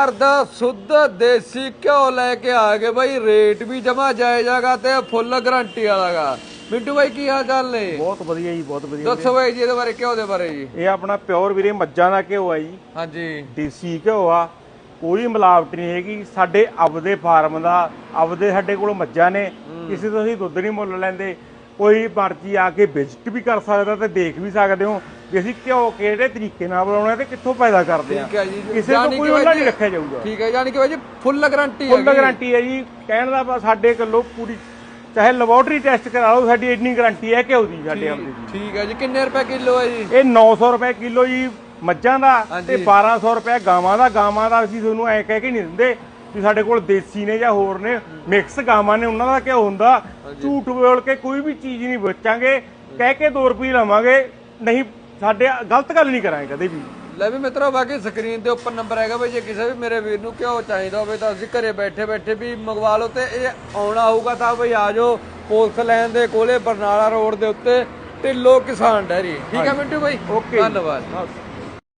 ਘਰ ਦਾ ਸੁੱਧ ਦੇਸੀ ਘਿਓ ਲੈ ਕੇ ਆ ਗਏ ਬਾਈ ਰੇਟ ਵੀ ਜਮਾ ਜਾਇਜ਼ਾਗਾ ਤੇ ਫੁੱਲ ਗਾਰੰਟੀ ਵਾਲਾਗਾ। ਮਿੰਟੂ ਬਾਈ ਕੀ ਹਾਲ ਚਾਲ ਨੇ? ਬਹੁਤ ਵਧੀਆ ਜੀ ਬਹੁਤ ਵਧੀਆ। ਦੱਸੋ ਬਾਈ ਜੀ ਇਹਦੇ ਬਾਰੇ ਘਿਓ ਦੇ ਬਾਰੇ ਜੀ। ਇਹ ਆਪਣਾ ਪਿਓਰ ਵੀਰੇ ਮੱਝਾਂ ਦਾ ਘਿਓ ਆ ਜੀ। ਹਾਂਜੀ। ਦੇਸੀ ਘਿਓ ਆ ਕੋਈ ਮਿਲਾਵਟ ਨਹੀਂ ਹੈਗੀ। ਸਾਡੇ ਆਪਦੇ ਫਾਰਮ ਦਾ ਆਪਦੇ ਸਾਡੇ ਕੋਲ ਮੱਝਾਂ ਨੇ। ਕਿਸੇ ਤੋਂ ਅਸੀਂ ਦੁੱਧ ਨਹੀਂ ਮੁੱਲ ਲੈਂਦੇ। ਕੋਈ ਮਰਜ਼ੀ ਆ ਕੇ ਵਿਜ਼ਿਟ ਵੀ ਕਰ ਸਕਦਾ ਤੇ ਦੇਖ ਵੀ ਸਕਦੇ ਹੋ। ਵੀ ਅਸੀਂ ਘਿਓ ਕਿਹੜੇ ਤਰੀਕੇ ਨਾਲ ਬਣਾਉਣਾ ਤੇ ਕਿੱਥੋਂ ਪੈਦਾ ਕਰਦੇ ਆ। ਠੀਕ ਹੈ ਜੀ ਕਿਸੇ ਤੋਂ ਕੋਈ ਉਹਨਾਂ ਨਹੀਂ ਜੀ- ਰੱਖਿਆ ਜਾਊਗਾ। ਠੀਕ ਹੈ ਯਾਨੀ ਕਿ ਬਾਈ ਜੀ ਫੁੱਲ ਗਾਰੰਟੀ ਫੁੱਲ ਗਾਰੰਟੀ ਹੈ ਜੀ। ਕਹਿਣ ਦਾ ਸਾਡੇ ਕੋਲੋਂ ਪੂਰੀ ਚਾਹੇ ਲੈਬੋਰਟਰੀ ਟੈਸਟ ਕਰਾ ਲਓ ਸਾਡੀ ਇੰਨੀ ਗਾਰੰਟੀ ਹੈ ਘਿਓ ਦੀ ਸਾਡੇ ਆਪਦੇ ਦੀ। ਠੀਕ ਹੈ ਜੀ। ਕਿੰਨੇ ਰੁਪਏ ਕਿਲੋ ਹੈ ਜੀ? ਇਹ 900 ਰੁਪਏ ਕਿਲੋ ਜੀ ਮੱਝਾਂ ਦਾ। ਤੇ 1200 ਰੁਪਏ ਗਾਵਾਂ ਦਾ। ਗਾਵਾਂ ਦਾ ਅਸੀਂ ਤੁਹਾਨੂੰ ਐ ਕਹਿ ਕੇ ਨਹੀਂ ਦਿੰਦੇ ਵੀ ਸਾਡੇ ਕੋਲ ਦੇਸੀ ਨੇ ਜਾਂ ਹੋਰ ਨੇ। ਮਿਕਸ ਗਾਵਾਂ ਨੇ ਉਹਨਾਂ ਦਾ ਕਿਉਂ ਹੁੰਦਾ। ਝੂਠ ਬੋਲ ਕੇ ਕੋਈ ਵੀ ਚੀਜ਼ ਨਹੀਂ ਵੇਚਾਂਗੇ। ਕਹਿ ਕੇ 2 ਰੁਪਏ ਲਵਾਂਗੇ। ਨਹੀਂ ਸਾਡੇ ਗਲਤ ਗੱਲ ਨਹੀਂ ਕਰਾਂਗੇ ਕਦੇ ਵੀ। ਲੈ ਵੀ ਮਿੱਤਰੋ ਬਾਕੀ ਸਕਰੀਨ ਦੇ ਉੱਪਰ ਨੰਬਰ ਹੈਗਾ ਬਈ ਜੇ ਕਿਸੇ ਵੀ ਮੇਰੇ ਵੀਰ ਨੂੰ ਘਿਓ ਚਾਹੀਦਾ ਹੋਵੇ ਤਾਂ ਅਸੀਂ ਘਰੇ ਬੈਠੇ ਬੈਠੇ ਵੀ ਮੰਗਵਾ ਲਓ ਤੇ ਇਹ ਆਉਣਾ ਹੋਊਗਾ ਤਾਂ ਬਈ ਆ ਜਾਓ ਪੁਲਿਸ ਲਾਈਨ ਦੇ ਕੋਲੇ ਬਰਨਾਲਾ ਰੋਡ ਦੇ ਉੱਤੇ ਢਿੱਲੋ ਕਿਸਾਨ ਡੈਰੀ। ਠੀਕ ਹੈ ਮਿੰਟੂ ਬਾਈ? ਓਕੇ ਧੰਨਵਾਦ।